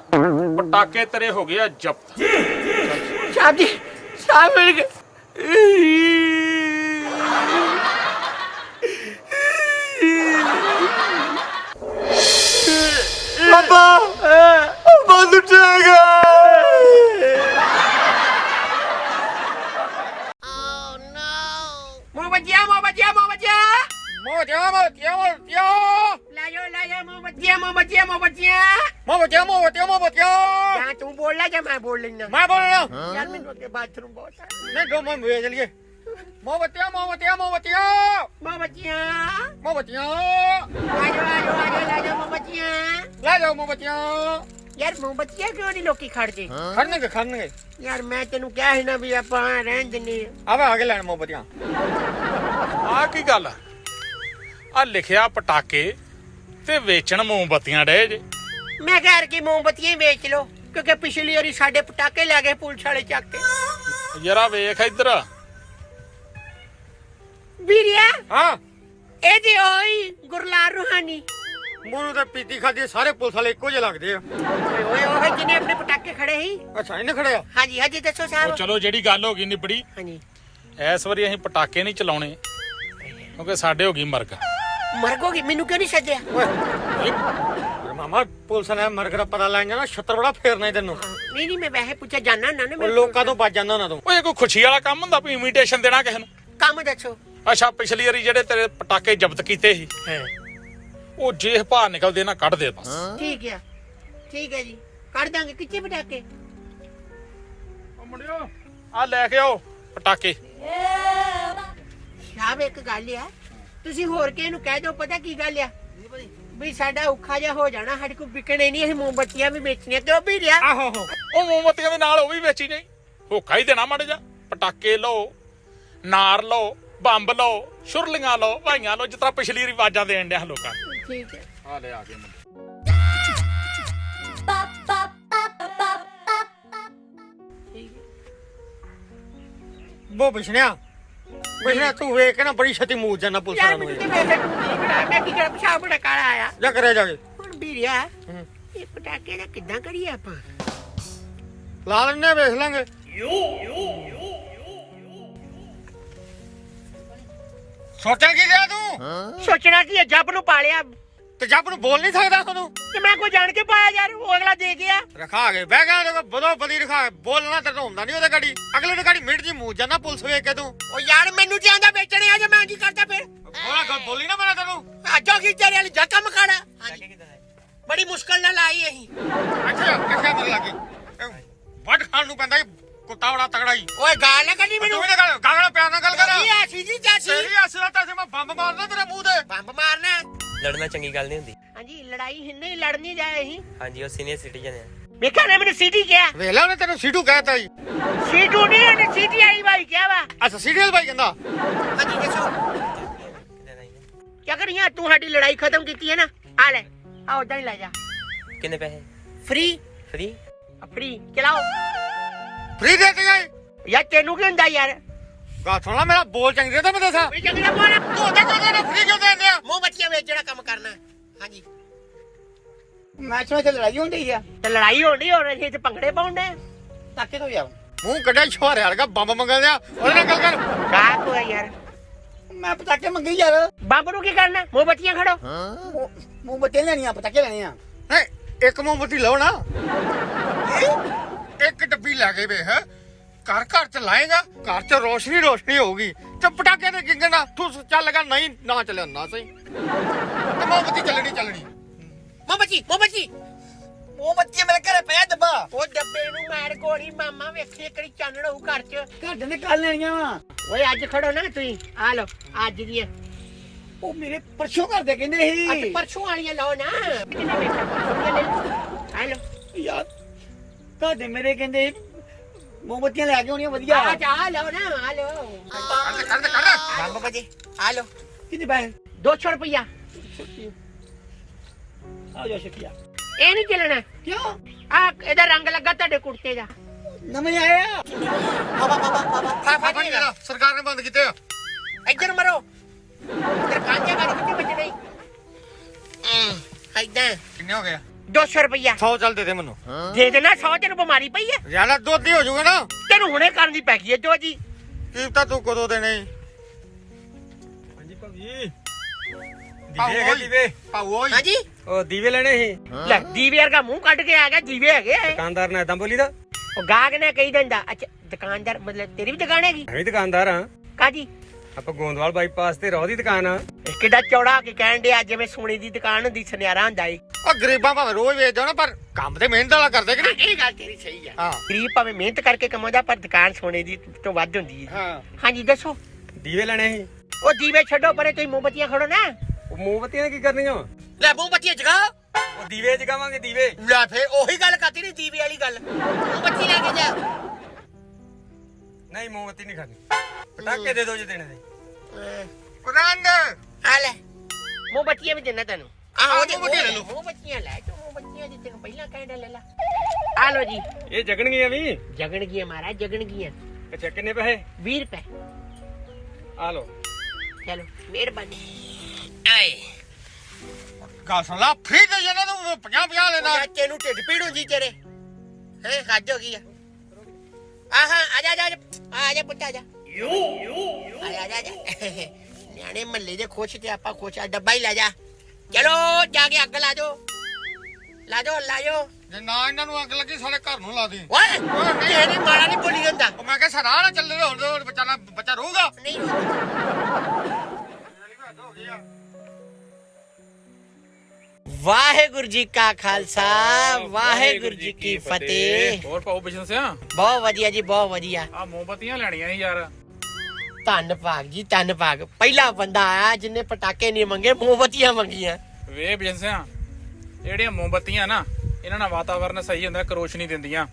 ਪਟਾਕੇ ਤੇਰੇ ਹੋ ਗਏ ਆ ਜ਼ਬਤ। ਸਾਹਿਬ ਜੀ அவனுக்கு அப்பா வந்துட்டாங்க Mama, mama, mama, mama, mama, mama, mama, mama, mama, mama, mama, mama, mama, mama, mama, mama, mama, mama, mama, ਮੋਮਬੱਤੀਆਂ ਮੋਟਿਆ ਮੋਟਿਆ ਮੋਟਿਆ ਜਾਂ ਤੂੰ ਬੋਲ ਲੈ ਜਾਂ ਮੈਂ ਬੋਲ ਲੈਣਾ ਮੈਂ ਬੋਲਣਾ ਯਾਰ ਮੈਨੂੰ ਅੱਗੇ ਬਾਥਰੂਮ ਬਹੁਤ ਆ ਨਹੀਂ ਦੋ ਮੈਂ ਵੇਚ ਲਈਏ ਮੋਟਿਆ ਮੋਟਿਆ ਮੋਟਿਆ ਮੋਮਬੱਤੀਆਂ ਮੋਟਿਆ ਆ ਜਾਓ ਆ ਜਾਓ ਆ ਜਾਓ ਲੈ ਜਾਓ ਮੋਮਬੱਤੀਆਂ ਲੈ ਜਾਓ ਮੋਟਿਆ ਯਾਰ ਮੋਮਬੱਤੀਆਂ ਕਿਉਂ ਨਹੀਂ ਲੋਕੀ ਖੜਦੇ ਖੜਨਗੇ ਖੜਨਗੇ ਯਾਰ ਮੈਂ ਤੈਨੂੰ ਕਿਹਾ ਸੀ ਨਾ ਵੀ ਆਪਾਂ ਰਹਿਣ ਦਿੰਨੇ ਆ ਆਵੇ ਆ ਕੇ ਲੈਣ ਮੋਟਿਆ ਆ ਕੀ ਗੱਲ ਆ ਆ ਲਿਖਿਆ ਪਟਾਕੇ ਤੇ ਵੇਚਣ ਮੋਮਬੱਤੀਆਂ ਡੇ ਜੇ ਮੈਂ ਕਹਿ ਕਿ ਮੋਮਬੱਤੀਆਂ ਹੀ ਵੇਚ ਲਓ ਕਿਉਂਕਿ ਪਿਛਲੀ ਵਾਰੀ ਸਾਡੇ ਪਟਾਕੇ ਲੈ ਗਏ ਪੁਲਿਸ ਵਾਲੇ ਚੱਕ ਕੇ। ਯਾਰਾ ਵੇਖ ਇੱਧਰ। ਵੀਰਿਆ ਹਾਂ। ਇਹ ਤੇ ਹੋਈ ਗੁਰਲਾਲ ਰੂਹਾਨੀ। ਮੂੰਹ ਤੇ ਪੀਤੀ ਖਾਦੀ ਸਾਰੇ ਪੁਲਿਸ ਵਾਲੇ ਇੱਕੋ ਜਿਹੇ ਲੱਗਦੇ ਆ। ਓਏ ਓਏ ਉਹ ਜਿਹਨੇ ਆਪਣੇ ਪਟਾਕੇ ਖੜੇ ਸੀ। ਅੱਛਾ ਇਹਨੇ ਖੜਿਆ ਹਾਂਜੀ ਹਾਂਜੀ ਦੱਸੋ ਉਹ ਸਾਹਿਬ ਚਲੋ ਜਿਹੜੀ ਗੱਲ ਹੋ ਗਈ ਨਿਬੜੀ। ਹਾਂਜੀ। ਇਸ ਵਾਰੀ ਅਸੀਂ ਪਟਾਕੇ ਨਹੀਂ ਚਲਾਉਣੇ ਕਿਉਂਕਿ ਸਾਡੇ ਹੋ ਗਈ ਮਰਗ। ਮਰਗੋਗੀ ਮੈਨੂੰ ਕਿਉਂ ਨਹੀਂ ਸੱਦਿਆ ਓਏ ਮਾਮਾ ਪੁਲਿਸ ਨੇ ਮਰਗ ਦਾ ਪਤਾ ਲੈਣ ਜਾਣਾ ਛੱਤਰ ਬੜਾ ਫੇਰਨਾ ਈ ਤੈਨੂੰ। ਨਹੀਂ ਨਹੀਂ ਮੈਂ ਵੈਸੇ ਪੁੱਛਿਆ ਜਾਣਾ ਨਾ ਨਾ ਉਹ ਮੈਂ ਲੋਕਾਂ ਤੋਂ ਬਚ ਜਾਂਦਾ ਉਹਨਾਂ ਤੋਂ। ਓਏ ਕੋਈ ਖੁਸ਼ੀ ਵਾਲਾ ਕੰਮ ਹੁੰਦਾ ਵੀ ਇਨਵੀਟੇਸ਼ਨ ਦੇਣਾ ਕਿਸੇ ਨੂੰ? ਕੰਮ ਦੱਸੋ। ਅੱਛਾ ਪਿਛਲੀ ਵਾਰੀ ਜਿਹੜੇ ਤੇਰੇ ਪਟਾਕੇ ਜ਼ਬਤ ਕੀਤੇ ਸੀ ਉਹ ਜੇਹ ਭਾਰ ਨਿਕਲਦੇ ਨਾ ਕੱਢ ਦੇ ਬਸ। ਠੀਕ ਹੈ ਠੀਕ ਹੈ ਜੀ। ਕੱਢ ਦਾਂਗੇ ਕਿੱਥੇ ਪਟਾਕੇ? ਮੁੰਡਿਓ ਆ ਲੈ ਕੇ ਆਓ ਪਟਾਕੇ। ਸਾਹਿਬ ਇੱਕ ਗੱਲ ਆ ਤੁਸੀਂ ਹੋਰ ਕਿਸੇ ਨੂੰ ਕਹਿ ਦਿਓ ਪਤਾ ਕੀ ਗੱਲ ਆ? ਵੀ ਸਾਡਾ ਔਖਾ ਜਿਹਾ ਹੋ ਜਾਣਾ ਸਾਡੇ ਕੋਲ ਵਿਕਣੇ ਨਹੀਂ ਅਸੀਂ ਮੋਮਬੱਤੀਆਂ ਵੀ ਵੇਚਣੀਆਂ ਕਿਉਂ ਵੀ ਰਿਆ ਆਹੋ ਆਹੋ। ਉਹ ਮੋਮਬੱਤੀਆਂ ਦੇ ਨਾਲ ਉਹ ਵੀ ਵੇਚੀ ਨਹੀਂ। ਹੋਕਾ ਹੀ ਦੇਣਾ ਮੜ ਜਾ ਪਟਾਕੇ ਲਓ ਨਾਰ ਲਓ ਬੰਬ ਲਓ ਸ਼ੁਰਲੀਆਂ ਲਓ ਭਾਈਆਂ ਲਓ ਤਰ੍ਹਾਂ ਪਿਛਲੀ ਵਾਰੀ ਆਵਾਜ਼ਾਂ ਦੇਣ ਡਿਆ ਲੋਕਾਂ ਨੂੰ। ਠੀਕ ਹੈ। ਆ ਲੈ ਆ ਗਏ ਬੋ ਬਿਸ਼ਨਿਆ ਬਿਸ਼ਨਿਆ ਤੂੰ ਵੇਖ ਕੇ ਨਾ ਬੜੀ ਛੇਤੀ ਮੂਜ ਜਾਣਾ ਪੁਲਿਸ ਵਾਲਿਆਂ ਤੇ ਨੂੰ ਤੂੰ ਮੈਂ ਕੀ ਕਰਾਂ ਪਿਸ਼ਾਬ ਬੜਾ ਕਾਲਾ ਆਇਆ? ਜਾ ਕਰੇ ਜਾ ਕੇ। ਹੁਣ ਵੀ ਰਿਆ ਹੂੰ। ਇਹ ਪਟਾਕੇ ਦਾ ਕਿੱਦਾਂ ਕਰੀਏ ਆਪਾਂ? ਲਾ ਲੈਣੇ ਵੇਖ ਲਾਂਗੇ। ਸੋਚਣ ਕੀ ਗਿਆ ਤੂੰ? ਸੋਚਣਾ ਕੀ ਹੈ ਜੱਬ ਨੂੰ ਪਾਲਿਆ। ਤੇ ਜੱਬ ਨੂੰ ਬੋਲ ਨਹੀਂ ਸਕਦਾ ਤੂੰ ਤੇ ਮੈਂ ਕੋਈ ਜਾਣ ਕੇ ਪਾਇਆ ਯਾਰ ਉਹ ਅਗਲਾ ਦੇ ਗਿਆ। ਰਖਾ ਕੇ ਬਹਿ ਗਿਆ ਤੇ ਬਦੋ ਬਦੀ ਰਖਾ ਕੇ ਬੋਲਣਾ ਤੇ ਹੁੰਦਾ ਨਹੀਂ ਉਹਦੇ ਗਾੜੀ। ਅਗਲੇ ਦੀ ਗਾੜੀ ਮਿੰਟ ਜੀ ਮੂੰਹ ਜਾਣਾ ਪੁਲਿਸ ਵੇਖ ਕੇ ਤੂੰ। ਉਹ ਯਾਰ ਮੈਨੂੰ ਤੇ ਆਂਦਾ ਵੇਚਣੇ ਆ ਜੇ ਮੈਂ ਕੀ ਕਰਦਾ ਫਿਰ? ਬੋਲਾ ਗੱਲ ਬੋਲੀ ਨਾ ਮੇਰਾ ਤੈਨੂੰ। ਆਜੋ ਕੀ ਤੇਰੇ ਵਾਲੀ ਜਾ ਕੰਮ ਖਾਣਾ ਹਾਂਜੀ। ਬੜੀ ਮੁਸ਼ਕਲ ਨਾਲ ਆਈ ਅਸੀਂ। ਅੱਛਾ ਅੱਛਾ ਮਰ ਲੱਗੀ? ਵੱਡ ਖਾਣ ਨੂੰ ਪੈਂਦਾ ਕੁੱਤਾ ਬੜਾ ਤਗੜਾ ਹੀ ਓਏ ਗਾਲ ਨਾ ਕੱਢੀ ਤੂੰ ਮੈਨੂੰ। ਵੀ ਗੱਲ ਗਾਗਣਾ ਪਿਆਰ ਨਾਲ ਗੱਲ ਕਰ। ਕੀ ਐਸੀ ਜੀ ਚਾਚੀ ਤੇਰੀ ਅਸਲ ਤਾਂ ਮੈਂ ਬੰਬ ਮਾਰਦਾ ਤੇਰੇ ਮੂੰਹ ਤੇ। ਬੰਬ ਮਾਰਨਾ? ਲੜਨਾ ਚੰਗੀ ਗੱਲ ਨਹੀਂ ਹੁੰਦੀ। ਹਾਂਜੀ ਲੜਾਈ ਹਿੰਨੇ ਹੀ ਲੜਨੀ ਜਾਏ ਅਸੀਂ ਹਾਂਜੀ ਉਹ ਸੀਨੀਅਰ ਸਿਟੀਜ਼ਨ ਹੈ ਵੇਖਿਆ ਨਾ ਮੈਨੂੰ ਸੀਟੀ ਕਿਹਾ? ਵੇਖ ਲੈ ਉਹਨੇ ਤੈਨੂੰ ਸੀਟੂ ਕਹਿਤਾ ਜੀ। ਸੀਟੂ ਨਹੀਂ ਉਹਨੇ ਸੀਟੀ ਆਈ ਬਾਈ ਕਿਹਾ ਵਾ। ਅੱਛਾ ਸੀਰੀਅਲ ਬਾਈ ਕਹਿੰਦਾ? ਹਾਂਜੀ ਦੱਸੋ। ਕਿਆ ਕਰੀਆਂ? ਤੂੰ ਸਾਡੀ ਲੜਾਈ ਖਤਮ ਕੀਤੀ ਹੈ ਨਾ? ਆ ਲੈ ਆ ਉਦਾਂ ਹੀ ਲੈ ਜਾ। ਕਿੰਨੇ ਪੈਸੇ? ਫ੍ਰੀ। ਫ੍ਰੀ? ਫ੍ਰੀ ਚਲਾਓ। ਫ੍ਰੀ ਦੇ ਕੇ ਗਏ। ਯਾਰ ਤੈਨੂੰ ਕੀ ਹੁੰਦਾ ਯਾਰ? ਗਾ ਸੁਣਾ ਮੇਰਾ ਬੋਲ ਚੰਗੀ ਤਾਂ ਮੈਂ ਦੱਸਾਂ। ਵੀ ਚੰਗਾ ਬੋਲ। ਤੂੰ ਉਹਦਾ ਕਿਉਂ ਦੇਣਾ ਫ੍ਰੀ ਕਿਉਂ ਦੇਂਦੇ ਆ ਮੂੰਹ ਬੱਚੀਆਂ ਵੇਚਣਾ ਕੰਮ ਕਰਨਾ। ਹਾਂਜੀ। ਮੈਚ ਵਿੱਚ ਲੜਾਈ ਹੁੰਦੀ ਆ। ਤੇ ਲੜਾਈ ਹੋਣੀ ਹੋ ਰਹੀ ਤੇ ਭੰਗੜੇ ਪਾਉਂਦੇ ਤਾਕੇ ਤੋਂ ਯਾਰ ਮੂੰਹ ਕੱਢਿਆ ਛੁਹਾਰੇ ਵਰਗਾ ਬੰਬ ਮੰਗਦੇ ਆ ਉਹਦੇ ਨਾਲ ਗੱਲ ਕਰ। ਕਾ ਹੋਇਆ ਯਾਰ। ਮੈਂ ਪਟਾਕੇ ਮੰਗੀ ਯਾਰ। ਬੰਬ ਨੂੰ ਕੀ ਕਰਨਾ? ਮੂੰਹ ਬੱਚੀਆਂ ਖੜੋ। ਮੂੰਹ ਬੱਤੇ ਲੈਣੀਆਂ ਪਟਾਕੇ ਲੈਣੇ ਆ। ਨਹੀਂ ਇੱਕ ਮੋਮਬਤੀ ਲਓ ਨਾ। ਇੱਕ ਡੱਬੀ ਲੈ ਕੇ ਵੇਖ। ਘਰ ਘਰ ਚ ਲਾਏਗਾ ਘਰ ਚ ਰੋਸ਼ਨੀ ਰੋਸ਼ਨੀ ਹੋਊਗੀ। ਤੇ ਪਟਾਕੇ ਦੇ ਗਿੰਗਣਾ ਤੂੰ ਚੱਲ ਲਗਾ ਨਹੀਂ ਨਾ ਚੱਲਿਆ ਨਾ ਸਹੀ। ਤੇ ਮੋਮਬਤੀ ਚੱਲਣੀ ਚੱਲਣੀ। ਮੂੰਹ ਬੱਚੀ ਮੂੰਹ ਬੱਤੇ ਮੇਰੇ ਘਰੇ ਪਿਆ ਡੱਬਾ। ਉਹ ਡੱਬੇ ਨੂੰ ਮਾਰ ਗੋਲੀ ਮਾਮਾ ਵੇਖੀ ਕਿਹੜੀ ਚਾਨਣ ਹੋਊ ਘਰ 'ਚ। ਘੱਟ ਨੇ ਕੱਲ ਲੈਣੀਆਂ ਵਾ। ਓਏ ਅੱਜ ਖੜੋ ਨਾ ਤੁਸੀਂ। ਆ ਲਓ ਅੱਜ ਦੀਆਂ ਉਹ ਮੇਰੇ ਪਰਸੋਂ ਕਰਦੇ ਕਹਿੰਦੇ ਅੱਜ ਸੀ ਪਰਸੋਂ ਵਾਲੀਆਂ ਲਓ ਨਾ। ਆ ਲਓ। ਯਾਰ ਤੁਹਾਡੇ ਮੇਰੇ ਕਹਿੰਦੇ ਮੋਮਬੱਤੀਆਂ ਲੈ ਕੇ ਆਉਣੀਆਂ ਵਧੀਆ। ਆ ਜਾ ਆ ਲਓ ਨਾ ਆ ਲਓ। ਕੱਢ ਕੱਢ ਕੱਢ ਬੰਬ ਬਜੇ ਆ ਲਓ। ਕਿੰਨੇ ਪੈਸੇ? 200 ਰੁਪਇਆ ਆ ਜਾ ਸ਼ੁਕਰੀਆ ਇਹ ਨਹੀਂ ਚੱਲਣਾ। ਕਿਉਂ? ਆ ਇਹਦਾ ਰੰਗ ਲੱਗਾ ਤੁਹਾਡੇ ਕੁੜਤੇ ਦਾ। ਨਵੇਂ ਆਇਆ ਨਹੀਂ ਜਿਹੜਾ ਸਰਕਾਰ ਨੇ ਬੰਦ ਕੀਤੇ ਆ। ਇੱਧਰ ਮਰੋ। ਇੱਧਰ ਕਾਂਜਾ ਕਰ ਕਿੱਥੇ ਵੱਜਣਾ ਐਦਾਂ ਕਿੰਨੇ ਹੋ ਗਿਆ 200 ਰੁਪਇਆ 100 ਚੱਲ ਦੇ ਦੇ ਮੈਨੂੰ। ਦੇ ਦੇਣਾ 100 ਤੈਨੂੰ ਬਿਮਾਰੀ ਪਈ ਹੈ ਯਾਰ ਦੁੱਧ ਹੀ ਹੋ ਜਾਊਗਾ ਨਾ। ਤੈਨੂੰ ਹੁਣੇ ਕਰਨ ਦੀ ਪੈ ਗਈ ਹੈ ਜੋ ਜੀ। ਕੀ ਤਾਂ ਤੂੰ ਕਦੋਂ ਦੇਣੇ। ਹਾਂਜੀ ਭਾਜੀ ਦੀਵੇ ਦੀਵੇ। ਪਾਉ ਓਏ। ਹਾਂਜੀ। ਉਹ ਦੀਵੇ ਲੈਣੇ ਸੀ। ਲੈ ਦੀਵੇ ਵਰਗਾ ਮੂੰਹ ਕੱਢ ਕੇ ਆ ਗਿਆ ਦੀਵੇ ਹੈਗੇ ਆ। ਦੁਕਾਨਦਾਰ ਨੇ ਇਦਾਂ ਬੋਲੀ ਦਾ? ਉਹ ਗਾਹਕ ਨੇ ਕਹੀ ਦਿੰਦਾ ਅੱਛਾ ਦੁਕਾਨਦਾਰ ਮਤਲਬ ਤੇਰੀ ਵੀ ਦੁਕਾਨ ਹੈਗੀ? ਮੈਂ ਵੀ ਦੁਕਾਨਦਾਰ ਹਾਂ। ਕਾਜੀ ਆਪਾਂ ਗੋਂਦਵਾਲ ਬਾਈਪਾਸ ਤੇ ਰੋਹ ਦੀ ਦੁਕਾਨ ਆ। ਇਹ ਕਿੱਡਾ ਚੌੜਾ ਕੇ ਕਹਿਣ ਡਿਆ ਜਿਵੇਂ ਸੋਨੇ ਦੀ ਦੁਕਾਨ ਹੁੰਦੀ ਸੁਨਿਆਰਾ ਹੁੰਦਾ ਏ। ਉਹ ਗਰੀਬਾਂ ਭਾਵੇਂ ਰੋਜ਼ ਵੇਚ ਜਾਣਾ ਪਰ ਕੰਮ ਤੇ ਮਿਹਨਤ ਵਾਲਾ ਕਰਦੇ ਕਿ ਨਹੀਂ? ਇਹ ਗੱਲ ਤੇਰੀ ਸਹੀ ਆ। ਹਾਂ। ਗਰੀਬ ਭਾਵੇਂ ਮਿਹਨਤ ਕਰਕੇ ਕਮਾਉਂਦਾ ਪਰ ਦੁਕਾਨ ਸੋਨੇ ਦੀ ਤੋਂ ਵੱਧ ਹੁੰਦੀ ਹੈ ਹਾਂ। ਹਾਂਜੀ ਦੱਸੋ। ਦੀਵੇ ਲੈਣੇ ਸੀ। ਉਹ ਦੀਵੇ ਛੱਡੋ ਪਰੇ ਤੁਸੀਂ ਮੋਮਬਤੀਆਂ ਖੜੋ ਨਾ। ਉਹ ਮੋਮਬੱਤੀਆਂ ਨੇ ਕੀ ਕਰਨੀਆਂ? ਲੈ ਮੋਮਬਤੀਆਂ ਜਗਾ ਉਹ ਦੀਵੇ ਜਗਾਵਾਂਗੇ ਦੀਵੇ। ਲੈ ਫੇ ਉਹੀ ਗੱਲ ਕਰਤੀ ਨਹੀਂ ਦੀਵੇ ਵਾਲੀ ਗੱਲ। ਮੋਮਬਤੀ ਲੈ ਕੇ ਜਾ। ਨਹੀਂ ਮੋਮਬੱਤੀ ਨਹੀਂ ਖਾਣੀ ਪਟਾਕੇ ਦੇ ਦਿਓ ਜੇ ਦੇਣੇ ਦੇ ਰੰਗ ਆ ਲੈ ਮੋਮਬਤੀਆਂ ਵੀ ਦੇਣਾ ਤੈਨੂੰ ਆਹ, ਉਹਦੇ- ਮੋਮਬੱਤੀਆਂ ਲੈ ਲਓ। ਮੋਮਬੱਤੀਆਂ ਲੈ ਤੂੰ ਮੋਮਬਤੀਆਂ ਦੀ ਤੈਨੂੰ ਪਹਿਲਾਂ ਕਹਿੰਦਾ ਲੈ ਲੈ ਆ ਲੋ ਜੀ ਇਹ ਜਗਣਗੀਆਂ ਵੀ ਜਗਣਗੀਆਂ ਮਹਾਰਾਜ ਜਗਣਗੀਆਂ ਅੱਛਾ ਕਿੰਨੇ ਪੈਸੇ 20 ਰੁਪਏ ਆ ਲਓ ਚਲੋ ਮਿਹਰਬਾਨੀ ਆਏ ਗੱਲ ਸੁਣ ਲਾ ਫ੍ਰੀ ਦੇ ਜਣਾ ਤੂੰ 50 50 ਲੈਣਾ ਚਾਚੇ ਨੂੰ ਢਿੱਡ ਪੀੜ ਹੁੰਦੀ ਤੇਰੇ ਹੈ ਗਈ ਆ ਆਹਾਂ ਆ ਜਾ ਆ ਜਾ ਆ ਜਾ ਪੁੱਤ ਆ ਜਾ ਆ ਜਾ ਆ ਜਾ। ਨਿਆਣੇ ਮੱਲੇ ਦੇ ਖੁਸ਼ ਤੇ ਆਪਾਂ ਖੁਸ਼ ਆ। ਡੱਬਾ ਹੀ ਲੈ ਜਾ। ਚਲੋ ਜਾ ਕੇ ਅੱਗ ਲਾ ਦੋ ਲਾ ਦੋ ਲਾ ਜੋ ਜੇ ਨਾ ਇਹਨਾਂ ਨੂੰ ਅੱਗ ਲੱਗੀ ਸਾਡੇ ਘਰ ਨੂੰ ਲਾ ਦੀ। ਓਏ ਇਹ ਨਹੀਂ ਮਾੜਾ ਨਹੀਂ ਬੋਲੀ ਜਾਂਦਾ। ਉਹ ਮੈਂ ਕਿਹਾ ਸਰਾ ਨਾ ਚੱਲੇ ਹੁਣ ਤੇ ਬੱਚਾ ਨਾ ਬੱਚਾ ਰਹੂਗਾ ਨਹੀਂ ਵਾਹਿਗੁਰੂ ਜੀ ਕਾ ਖਾਲਸਾ ਵਾਹਿਗੁਰੂ ਜੀ ਕੀ ਫਤਿਹ। ਹੋਰ ਪਾਉ ਬਿਜ਼ਨਸ ਆ ਬਹੁਤ ਵਧੀਆ ਜੀ ਬਹੁਤ ਵਧੀਆ। ਆ ਮੋਮਬਤੀਆਂ ਲੈਣੀਆਂ ਸੀ ਯਾਰ। ਧੰਨ ਭਾਗ ਜੀ ਧੰਨ ਭਾਗ ਪਹਿਲਾ ਬੰਦਾ ਆਇਆ ਜਿਹਨੇ ਪਟਾਕੇ ਨਹੀਂ ਮੰਗੇ ਮੋਮਬਤੀਆਂ ਮੰਗੀਆਂ। ਵੇ ਬਿਜ਼ਨਸ ਆ ਜਿਹੜੀਆਂ ਮੋਮਬਤੀਆਂ ਨਾ ਇਹਨਾਂ ਨਾਲ ਵਾਤਾਵਰਨ ਸਹੀ ਹੁੰਦਾ ਰੋਸ਼ਨੀ ਦਿੰਦੀਆਂ।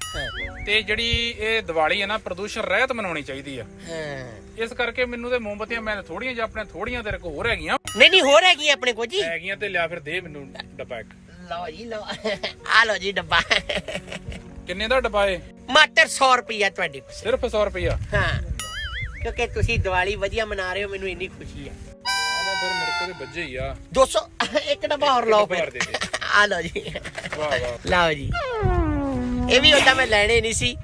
ਤੇ ਜਿਹੜੀ ਇਹ ਦੀਵਾਲੀ ਹੈ ਨਾ ਪ੍ਰਦੂਸ਼ਣ ਰਹਿਤ ਮਨਾਉਣੀ ਚਾਹੀਦੀ ਆ। ਇਸ ਕਰਕੇ ਮੈਨੂੰ ਤੇ ਮੋਮਬਤੀਆਂ ਮੈਂ ਥੋੜੀਆਂ ਜਿਹਾ ਆਪਣੇ ਥੋੜੀਆਂ ਤੇਰੇ ਕੋਲ ਹੋਰ ਹੈਗੀਆਂ। ਨਹੀਂ ਨਹੀਂ ਹੋਰ ਹੈਗੀ ਆਪਣੇ ਕੋਲ ਜੀ। ਹੈਗੀਆਂ ਤੇ ਲਿਆ ਫਿਰ ਦੇ ਮੈਨੂੰ ਡੱਬਾ ਇੱਕ। ਲਓ ਜੀ ਲਓ। ਆ ਲਓ ਜੀ ਡੱਬਾ। ਕਿੰਨੇ ਦਾ ਡੱਬਾ ਏ ਮਾਤਰ 100 ਰੁਪਈਆ ਤੁਹਾਡੇ ਕੋਲ। ਸਿਰਫ 100 ਰੁਪਇਆ ਹਾਂ। ਕਿਉਂਕਿ ਤੁਸੀਂ ਦੀਵਾਲੀ ਵਧੀਆ ਮਨਾ ਰਹੇ ਹੋ ਮੈਨੂੰ ਇੰਨੀ ਖੁਸ਼ੀ ਹੈ ਆਹ ਫਿਰ ਮੇਰੇ ਕੋਲ ਤੇ ਵੱਜੇ ਹੀ ਆ। 200 ਇੱਕ ਡੱਬਾ ਹੋਰ ਲਓ ਇੱਕ ਹੋਰ ਫਿਰ। ਦੇ। ਦੇ। ਆ ਲਓ ਜੀ। ਵਾਹ ਵਾਹ। ਲਓ ਜੀ। ਇਹ ਵੀ ਹੁੰਦਾ ਮੈਂ ਲੈਣੇ ਨਹੀਂ ਸੀ।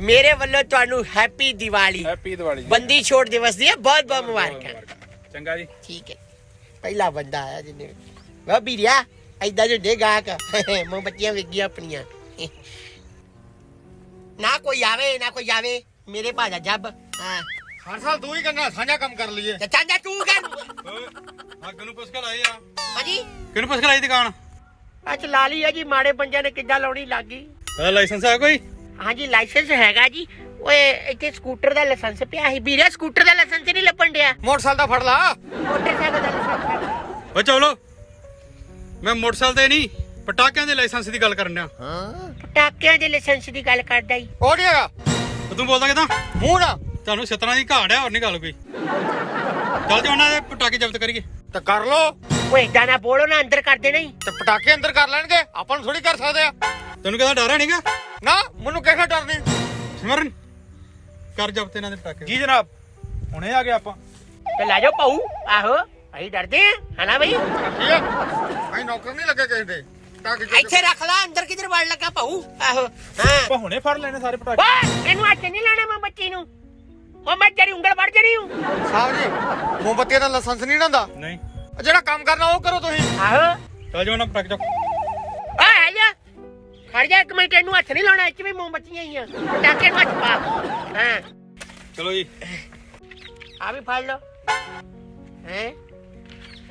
ਮੇਰੇ ਵੱਲੋਂ ਤੁਹਾਨੂੰ ਹੈਪੀ ਦੀਵਾਲੀ। ਹੈਪੀ ਦੀਵਾਲੀ ਜੀ। ਬੰਦੀ ਛੋੜ ਦਿਵਸ ਦੀਆਂ ਬਹੁਤ ਬਹੁਤ ਮੁਬਾਰਕਾਂ। ਚੰਗਾ ਜੀ। ਠੀਕ ਹੈ। ਪਹਿਲਾ ਬੰਦਾ ਆਇਆ ਜਿਹਨੇ। ਵਾ ਵੀਰਿਆ ਐਦਾਂ ਜੋ ਡੇ ਗਾਹਕ ਮੋਮਬੱਤੀਆਂ ਵਿਗੀਆਂ ਆਪਣੀਆਂ। ਨਾ ਕੋਈ ਆਵੇ ਨਾ ਕੋਈ ਆਵੇ ਮੇਰੇ ਭਾਜਾ ਜੱਬ। ਹਾਂ। ਹਰ ਸਾਲ ਤੂੰ ਹੀ ਕਰਨਾ ਸਾਂਝਾ ਕੰਮ ਕਰ ਲਈਏ। ਤੇ ਚਾਂਦਾ ਤੂੰ ਕਰ। ਅੱਗ ਨੂੰ ਪੁੱਛ ਕੇ ਲਾਈ ਆ? ਹਾਂਜੀ। ਕਿਹਨੂੰ ਪੁੱਛ ਕੇ ਲਾਈ ਦੁਕਾਨ? ਅੱਜ ਲਾ ਲਈ ਆ ਜੀ ਮਾੜੇ ਬੰਦਿਆਂ ਨੇ ਕਿੱਦਾਂ ਲਾਉਣੀ ਲੱਗ। ਲਾਇਸੈਂਸ ਹੈ ਕੋਈ? ਹਾਂਜੀ ਲਾਇਸੈਂਸ ਹੈਗਾ ਜੀ। ਓਏ ਇੱਥੇ ਸਕੂਟਰ ਦਾ ਲਾਇਸੈਂਸ ਪਿਆ ਸੀ। ਵੀਰੇ ਸਕੂਟਰ ਦਾ ਲਾਇਸੈਂਸ ਨਹੀਂ ਲੱਭਣ ਡਿਆ। ਮੋਟਰਸਾਈਕਲ ਦਾ ਫੜ ਲਾ। ਮੋਟਰਸਾਈਕਲ ਦਾ ਲਾਇਸੈਂਸ ਓ ਚਲੋ। ਮੈਂ ਮੋਟਰਸਾਈਕਲ ਤੇ ਨਹੀਂ ਪਟਾਕਿਆਂ ਦੇ ਲਾਇਸੈਂਸ ਦੀ ਗੱਲ ਕਰਨ ਡਿਆ। ਪਟਾਕਿਆਂ ਦੇ ਲਾਇਸੈਂਸ ਦੀ ਗੱਲ ਕਰਦਾ ਹੀ ਉਹ ਨਹੀਂ ਹੈਗਾ? ਤੂੰ ਬੋਲਦਾ ਕਿਦਾਂ? ਮੂੰਹ ਨਾ ਤੁਹਾਨੂੰ ਸਤਰਾਂ ਦੀ ਘਾੜ ਹੈ ਹੋਰ ਨਹੀਂ ਗੱਲ ਕੋਈ। ਚੱਲ ਜੀ ਉਹਨਾਂ ਦੇ ਪਟਾਕੇ ਜ਼ਬਤ ਕਰੀਏ। ਤੇ ਕਰ ਲੋ ਓਏ ਏਦਾਂ ਨਾ ਬੋਲੋ ਨਾ ਅੰਦਰ ਕਰਦੇ ਨਹੀਂ ਤੇ ਪਟਾਕੇ ਅੰਦਰ ਕਰ ਲੈਣਗੇ ਆਪਾਂ ਨੂੰ ਥੋੜੀ ਕਰ ਸਕਦੇ ਆ। ਤੈਨੂੰ ਕਿਹਦਾ ਡਰ ਹੈ ਨਹੀਂਗਾ ਨਾ ਮੈਨੂੰ ਕਿਹੜਾ ਡਰ ਨਹੀਂ। ਸਿਮਰਨ ਕਰ ਜ਼ਬਤ ਇਹਨਾਂ ਦੇ ਪਟਾਕੇ। ਜੀ ਜਨਾਬ ਹੁਣੇ ਆ ਗਏ ਆਪਾਂ। ਤੇ ਲੈ ਜਾਓ ਪਾਉ ਆਹੋ ਅਸੀਂ ਡਰਦੇ ਆ ਹਨਾ ਬਈ? ਠੀਕ ਅਸੀਂ ਨੌਕਰ ਨਹੀਂ ਲੱਗੇ ਕਿਸੇ ਦੇ। ਇੱਥੇ ਰੱਖ ਲੈ ਅੰਦਰ ਕਿਧਰ ਵੜ ਲੱਗਾ ਪਾਉ ਆਹੋ ਹਾਂ। ਆਪਾਂ ਹੁਣੇ ਫੜ ਲੈਣੇ ਸਾਰੇ ਪਟਾਕੇ। ਓਏ ਇਹਨੂੰ ਹੱਥ ਨਹੀਂ ਲਾਣਾ ਮੈਂ ਬੱਚੀ ਨੂੰ। ਉਹ ਮੈਂ ਤੇਰੀ ਉਂਗਲ ਵੜ ਜਣੀ ਹੂੰ ਸਾਹਿਬ ਜੀ ਮੋਮਬੱਤੀਆਂ ਦਾ ਲਾਇਸੈਂਸ ਨਹੀਂ ਹੁੰਦਾ? ਨਹੀਂ। ਜਿਹੜਾ ਕੰਮ ਕਰਨਾ ਉਹ ਕਰੋ ਤੁਸੀਂ। ਆਹੋ। ਚੱਲ ਜੀ ਉਹਨਾਂ ਪਟਾਕੇ ਚੱਕ। ਓਏ ਆ ਜਾ। ਖੜ ਜਾ ਇੱਕ ਮਿੰਟ ਇਹਨੂੰ ਹੱਥ ਨਹੀਂ ਲਾਉਣਾ ਇੱਥੇ ਵੀ ਮੋਮਬੱਤੀਆਂ ਹੀ ਆ ਪਟਾਕੇ ਨੂੰ ਹੱਥ ਪਾ। ਹਾਂ। ਚਲੋ ਜੀ। ਆ ਵੀ ਫੜ ਲਓ। ਹੈ।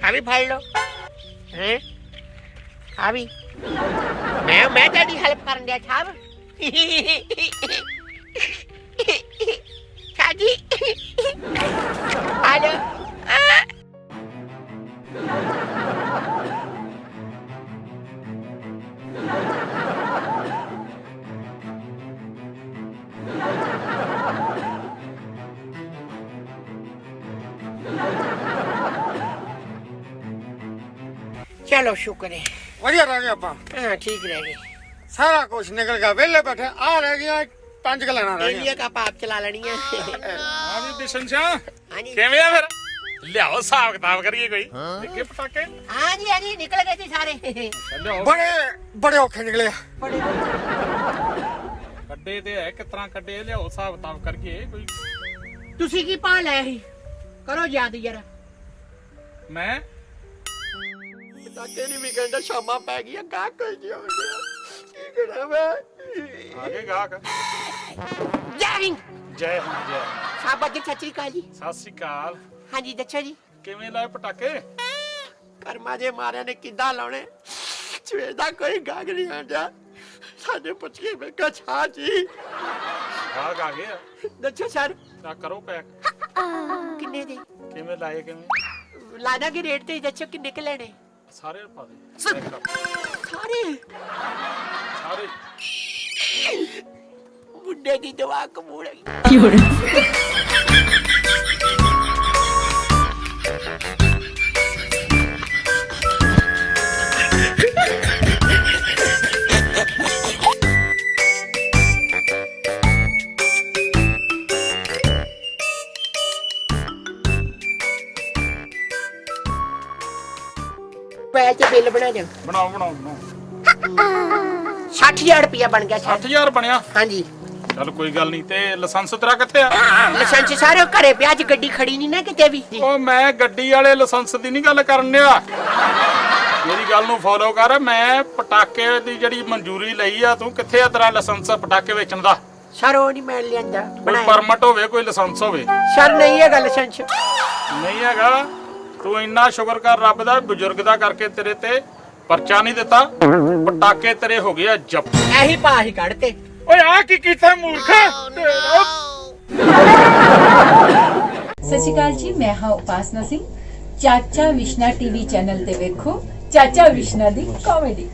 ਆ ਵੀ ਫੜ ਲਓ। ਹੈ। ਆ ਵੀ। ਮੈਂ ਮੈਂ ਤੁਹਾਡੀ ਹੈਲਪ ਕਰਨ ਦਿਆ ਛਾਬ ਚਲੋ ਸ਼ੁਕਰ ਹੈ। ਵਧੀਆ ਰਹਿ ਗਏ ਆਪਾਂ। ਹਾਂ ਠੀਕ ਰਹਿ ਗਏ। ਸਾਰਾ ਕੁਝ ਨਿਕਲ ਗਿਆ ਵਿਹਲੇ ਬੈਠੇ ਆ ਰਹਿ ਗਈਆਂ ਪੰਜ ਗਲਾਣਾ ਰਹਿ ਗਈਆਂ। ਇੰਡੀਆ ਕਾ ਪਾਪ ਚਲਾ ਲੈਣੀਆਂ। ਹਾਂ ਵੀ ਬਿਸ਼ਨ ਸ਼ਾਹ ਹਾਂਜੀ। ਕਿਵੇਂ ਆ ਫਿਰ? ਲਿਆਓ ਹਿਸਾਬ ਕਿਤਾਬ ਕਰੀਏ ਕੋਈ। ਦੇਖੇ ਪਟਾਕੇ। ਹਾਂਜੀ ਹਾਂਜੀ ਨਿਕਲ ਗਏ ਜੀ ਸਾਰੇ। ਲਿਆਓ। ਬੜੇ ਬੜੇ ਔਖੇ ਨਿਕਲੇ ਆ। ਕੱਡੇ ਤੇ ਹੈ ਕਿਸ ਤਰ੍ਹਾਂ ਕੱਡੇ ਲਿਆਓ ਹਿਸਾਬ ਕਿਤਾਬ ਕਰੀਏ ਕੋਈ। ਤੁਸੀਂ ਕੀ ਪਾ ਲਿਆ ਸੀ? ਕਰੋ ਯਾਦ ਯਾਰ। ਮੈਂ ਪਟਾਕੇ ਨਹੀਂ ਵਿਕਣ ਸ਼ਾਮਾਂ ਪੈ ਗਈਆਂ ਗਾਹ ਕੋਈ ਨਹੀਂ ਹੋ ਗਿਆ ਕੀ ਕਰਾਂ ਮੈਂ? ਆਗੇ ਗਾਹਕ। ਜੈ ਹਿੰਦ। ਜੈ ਹਿੰਦ ਜੈ ਹਿੰਦ। ਸਾਬਤ ਜੀ ਸੱਚੀ ਕਾਲ ਜੀ। ਸਤਿ ਸ੍ਰੀ ਅਕਾਲ। ਹਾਂਜੀ ਦੱਸੋ ਜੀ। ਕਿਵੇਂ ਲਾਏ ਪਟਾਕੇ? ਕਰਮਾ ਦੇ ਮਾਰਿਆਂ ਨੇ ਕਿੱਦਾਂ ਲਾਉਣੇ? ਸਵੇਰ ਦਾ ਕੋਈ ਗਾਗ ਨਹੀਂ ਆਂਦਾ ਸਾਡੇ ਪੁੱਛ ਕੇ ਮੈਂ ਕਿਹਾ ਛਾ ਜੀ। ਗਾਹਕ ਆ ਗਏ ਆ। ਦੱਸੋ ਸਰ। ਤਾਂ ਕਰੋ ਪੈਕ। ਕਿੰਨੇ ਦੇ? ਕਿਵੇਂ ਲਾਏ ਕਿਵੇਂ? ਲਾਦਾ ਕੇ ਰੇਟ ਤੇ ਦੱਸੋ ਕਿੰਨੇ ਕੁ ਲੈਣੇ? ਸਾਰੇ ਪਾ ਦੇ। ਸਰ- ਪੈਕ ਕਰ। ਸਾਰੇ? ਸਾਰੇ। ਮੁੰਡੇ ਦੀ ਦਵਾ ਕਮੂੜ ਪੈ ਤੇ ਬਿੱਲ ਬਣਾ ਦਿਓ ਬਣਾਓ ਬਣਾਓ ਬਣਾਓ। 60000 ਰੁਪਇਆ ਬਣ ਗਿਆ ਸਰ 8000 ਬਣਿਆ? ਹਾਂਜੀ। ਚੱਲ ਕੋਈ ਗੱਲ ਨਹੀਂ ਤੇ ਲਾਇਸੈਂਸ ਤੇਰਾ ਕਿੱਥੇ ਆ? ਲਾਇਸੈਂਸ ਸਾਰੇ ਘਰੇ ਪਿਆ ਅੱਜ ਗੱਡੀ ਖੜੀ ਨਹੀਂ ਨਾ ਕਿਤੇ ਵੀ। ਉਹ ਮੈਂ ਗੱਡੀ ਵਾਲੇ ਲਾਇਸੈਂਸ ਦੀ ਨਹੀਂ ਗੱਲ ਕਰਨ ਡਿਆ। ਮੇਰੀ ਗੱਲ ਨੂੰ ਫੋਲੋ ਕਰ ਮੈਂ ਪਟਾਕੇ ਦੀ ਜਿਹੜੀ ਮਨਜ਼ੂਰੀ ਲਈ ਆ ਤੂੰ ਕਿੱਥੇ ਆ ਤੇਰਾ ਲਾਇਸੈਂਸ ਪਟਾਕੇ ਵੇਚਣ ਦਾ? ਸਰ ਉਹ ਨਹੀਂ ਮੈਂ ਲਿਆਂਦਾ ਕੋਈ ਬਣਾਇਆ। ਪਰਮਿਟ ਹੋਵੇ ਕੋਈ ਲਾਇਸੈਂਸ ਹੋਵੇ? ਸਰ ਨਹੀਂ ਹੈਗਾ ਲਾਇਸੈਂਸ। ਨਹੀਂ ਹੈਗਾ? ਤੂੰ ਇੰਨਾ ਸ਼ੁਕਰ ਕਰ ਰੱਬ ਦਾ ਬਜ਼ੁਰਗ ਦਾ ਕਰਕੇ ਤੇਰੇ ਤੇ ਪਰਚਾ ਨਹੀਂ ਦਿੱਤਾ। ਪਟਾਕੇ ਤੇਰੇ ਹੋ ਗਏ ਆ ਜਪ। ਐਹੀ ਪਾ ਹੀ ਕੱਢਤੇ। ਓਏ ਆ ਕੀ ਕੀਤਾ ਮੂਰਖ? ਸਤਿ ਸ਼੍ਰੀ ਅਕਾਲ ਜੀ ਮੈਂ ਹਾਂ ਉਪਾਸਨਾ ਸਿੰਘ। ਚਾਚਾ ਵਿਸ਼ਨਾ ਟੀਵੀ ਚੈਨਲ ਤੇ ਵੇਖੋ। ਚਾਚਾ ਵਿਸ਼ਨਾ ਦੀ ਕਾਮੇਡੀ